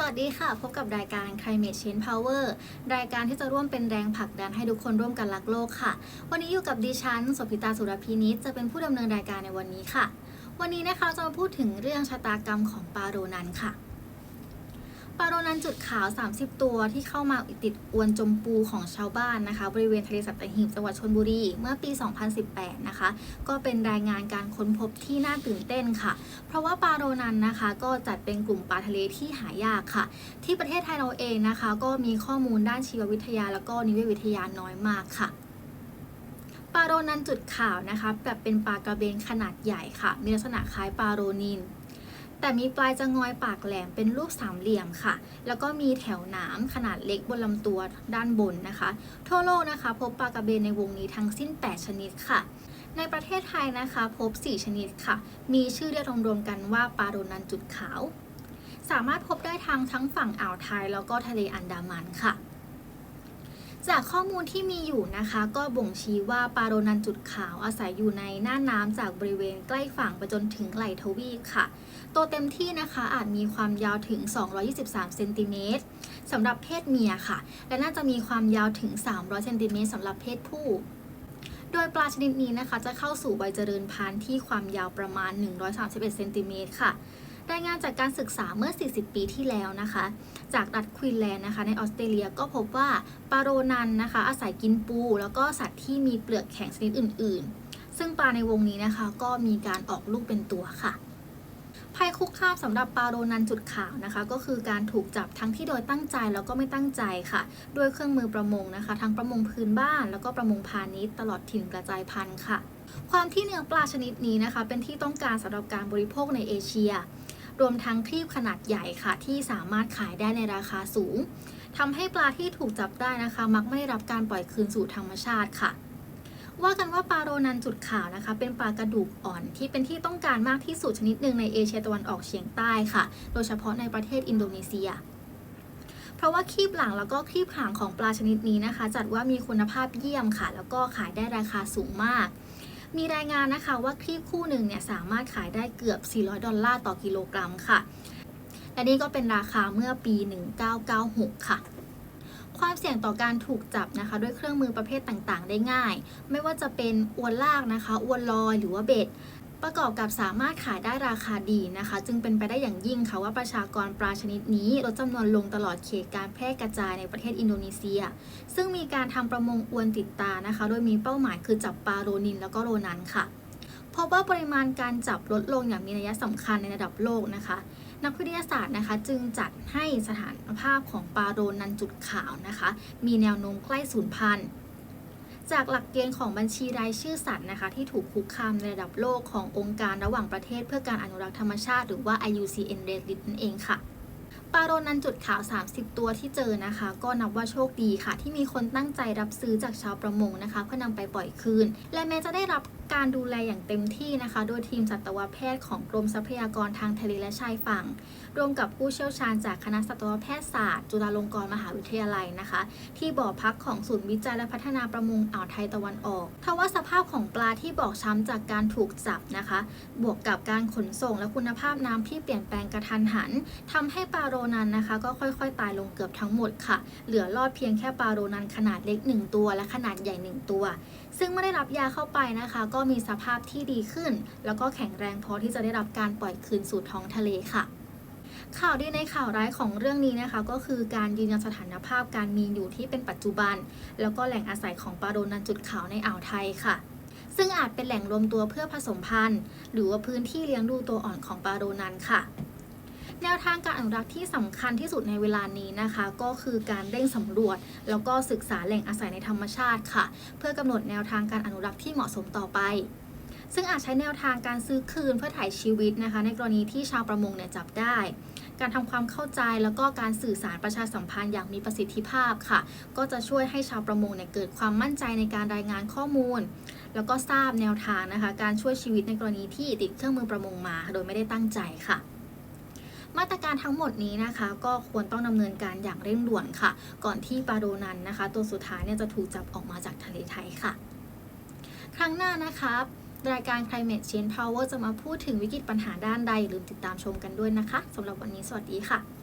สวัสดีค่ะ พบกับรายการ Climate Change Power รายการที่จะร่วมเป็นแรงผลักดันให้ทุกคนร่วมกันรักโลกค่ะ วันนี้อยู่กับดิฉันสพิตาสุรพินิจจะเป็นผู้ดำเนินรายการในวันนี้ค่ะ วันนี้นะคะจะมาพูดถึงเรื่องชะตากรรมของปาโรนันค่ะ ปลาโรนันจุดขาว 30 ตัวที่เข้ามาติดอวนจมปูของชาวบ้านนะคะ บริเวณทะเลสัตหีบจังหวัดชลบุรี เมื่อปี 2018 นะคะ ก็เป็นรายงานการค้นพบที่น่าตื่นเต้นค่ะ เพราะว่าปลาโรนันนะคะก็จัดเป็นกลุ่มปลาทะเลที่หายากค่ะ ที่ประเทศไทยเราเองนะคะ ก็มีข้อมูลด้านชีววิทยา แล้วก็นิเวศวิทยาน้อยมากค่ะปลาโรนันจุดขาวนะคะแบบเป็นปลากระเบนขนาดใหญ่ค่ะ มีลักษณะคล้ายปลาโรนิน แต่มีปลายจะงอยปากแหลมเป็นรูปสามเหลี่ยมค่ะ แล้วก็มีแถวหนามขนาดเล็กบนลำตัวด้านบนนะคะ ทั่วโลกนะคะ พบปลากระเบนในวงนี้ทั้งสิ้น 8 ชนิดค่ะ ในประเทศไทยนะคะพบ 4 ชนิดค่ะ มีชื่อเรียกรวมๆกันว่าปลาโรนันจุดขาว สามารถพบได้ทางทั้งฝั่งอ่าวไทยแล้วก็ทะเลอันดามันค่ะจากข้อมูลที่มีอยู่นะคะ ก็บ่งชี้ว่าปลาโรนันจุดขาวอาศัยอยู่ในหน้าน้ำจากบริเวณใกล้ฝั่งไปจนถึงไหล่ทวีปค่ะ ตัวเต็มที่นะคะอาจมีความยาวถึง 223เซนติเมตรสำหรับเพศเมียค่ะ และน่าจะมีความยาวถึง 300เซนติเมตรสำหรับเพศผู้โดยปลาชนิดนี้นะคะ จะเข้าสู่วัยเจริญพันธุ์ที่ความยาวประมาณ 131เซนติเมตรค่ะรายงานจากการศึกษาเมื่อ 40 ปีที่แล้วนะคะ จากรัฐควีนแลนด์นะคะ ในออสเตรเลียก็พบว่าปลาโรนันนะคะ อาศัยกินปู แล้วก็สัตว์ที่มีเปลือกแข็งชนิดอื่น ๆ ซึ่งปลาในวงนี้นะคะ ก็มีการออกลูกเป็นตัวค่ะ ภัยคุกคามสำหรับปลาโรนันจุดขาวนะคะ ก็คือการถูกจับทั้งที่โดยตั้งใจแล้วก็ไม่ตั้งใจค่ะ ด้วยเครื่องมือประมงนะคะ ทั้งประมงพื้นบ้าน แล้วก็ประมงพาณิชย์ตลอดถิ่นกระจายพันธุ์ค่ะ ความที่เนื้อปลาชนิดนี้นะคะ เป็นที่ต้องการสำหรับการบริโภคในเอเชีย รวมทั้งครีบขนาดใหญ่ค่ะ ที่สามารถขายได้ในราคาสูงทำให้ปลาที่ถูกจับได้นะคะ มักไม่ได้รับการปล่อยคืนสู่ธรรมชาติค่ะ ว่ากันว่าปลาโรนันจุดขาวนะคะ เป็นปลากระดูกอ่อนที่เป็นที่ต้องการมากที่สุดชนิดหนึ่งในเอเชียตะวันออกเฉียงใต้ค่ะ โดยเฉพาะในประเทศอินโดนีเซีย เพราะว่าครีบหลังแล้วก็ครีบหางของปลาชนิดนี้นะคะ จัดว่ามีคุณภาพเยี่ยมค่ะ แล้วก็ขายได้ราคาสูงมาก มีรายงานนะคะว่าครีบคู่หนึ่งเนี่ยสามารถขายได้เกือบ 400 ดอลลาร์ต่อกิโลกรัมค่ะและนี่ก็เป็นราคาเมื่อปี 1996 ค่ะ ความเสี่ยงต่อการถูกจับนะคะ ด้วยเครื่องมือประเภทต่างๆ ได้ง่าย ไม่ว่าจะเป็นอวนลากนะคะอวนลอยหรือว่าเบ็ดประกอบกับสามารถขายได้ราคาดีนะคะ จึงเป็นไปได้อย่างยิ่งค่ะว่าประชากรปลาชนิดนี้ลดจำนวนลงตลอดเขตการแพร่กระจายในประเทศอินโดนีเซีย ซึ่งมีการทำประมงอวนติดตานะคะ โดยมีเป้าหมายคือจับปลาโรนินแล้วก็โรนันค่ะพบว่าปริมาณการจับลดลงอย่างมีนัยสำคัญในระดับโลกนะคะ นักวิทยาศาสตร์นะคะ จึงจัดให้สถานภาพของปลาโรนันจุดขาวนะคะ มีแนวโน้มใกล้สูญพันธุ์จากหลักเกณฑ์ของบัญชีรายชื่อสัตว์นะคะ ที่ถูกคุกคามในระดับโลกขององค์การระหว่างประเทศเพื่อการอนุรักษ์ธรรมชาติ หรือว่า IUCN Red List นั่นเองค่ะ ปลาโรนันจุดขาว 30 ตัวที่เจอนะคะ ก็นับว่าโชคดีค่ะ ที่มีคนตั้งใจรับซื้อจากชาวประมงนะคะ เพื่อนำไปปล่อยคืน และแม้จะได้รับการดูแลอย่างเต็มที่นะคะ โดยทีมสัตวแพทย์ของกรมทรัพยากรทางทะเลและชายฝั่งรวมกับผู้เชี่ยวชาญจากคณะสัตวแพทยศาสตร์ จุฬาลงกรณ์มหาวิทยาลัยนะคะ ที่บ่อพักของศูนย์วิจัยและพัฒนาประมงอ่าวไทยตะวันออกทว่าสภาพของปลาที่บอบช้ำจากการถูกจับนะคะ บวกกับการขนส่งและคุณภาพน้ำที่เปลี่ยนแปลงกระทันหันทำให้ปลาโรนันนะคะ ก็ค่อยๆ ตายลงเกือบทั้งหมดค่ะ เหลือรอดเพียงแค่ปลาโรนันขนาดเล็ก 1 ตัว และขนาดใหญ่ 1 ตัว ซึ่งเมื่อได้รับยาเข้าไปนะคะ ก็มีสภาพที่ดีขึ้น แล้วก็แข็งแรงพอที่จะได้รับการปล่อยคืนสู่ท้องทะเลค่ะข่าวดีในข่าวร้ายของเรื่องนี้นะคะก็คือการยืนยันสถานภาพการมีอยู่ที่เป็นปัจจุบัน แล้วก็แหล่งอาศัยของปลาโรนันจุดขาวในอ่าวไทยค่ะ ซึ่งอาจเป็นแหล่งรวมตัวเพื่อผสมพันธุ์ หรือว่าพื้นที่เลี้ยงดูตัวอ่อนของปลาโรนันค่ะ แนวทางการอนุรักษ์ที่สำคัญที่สุดในเวลานี้นะคะ ก็คือการเร่งสำรวจ แล้วก็ศึกษาแหล่งอาศัยในธรรมชาติค่ะ เพื่อกำหนดแนวทางการอนุรักษ์ที่เหมาะสมต่อไปซึ่งอาจใช้แนวทางการซื้อคืนเพื่อถ่ายชีวิตนะคะ ในกรณีที่ชาวประมงเนี่ยจับได้ การทำความเข้าใจแล้วก็การสื่อสารประชาสัมพันธ์อย่างมีประสิทธิภาพค่ะ ก็จะช่วยให้ชาวประมงเนี่ยเกิดความมั่นใจในการรายงานข้อมูล แล้วก็ทราบแนวทางนะคะ การช่วยชีวิตในกรณีที่ติดเครื่องมือประมงมา โดยไม่ได้ตั้งใจค่ะ มาตรการทั้งหมดนี้นะคะ ก็ควรต้องดำเนินการอย่างเร่งด่วนค่ะ ก่อนที่ปาโดนันนะคะ ตัวสุดท้ายเนี่ยจะถูกจับออกมาจากทะเลไทยค่ะ ครั้งหน้านะคะรายการ Climate Change Power จะมาพูดถึงวิกฤตปัญหาด้านใดอย่าลืมติดตามชมกันด้วยนะคะสำหรับวันนี้สวัสดีค่ะ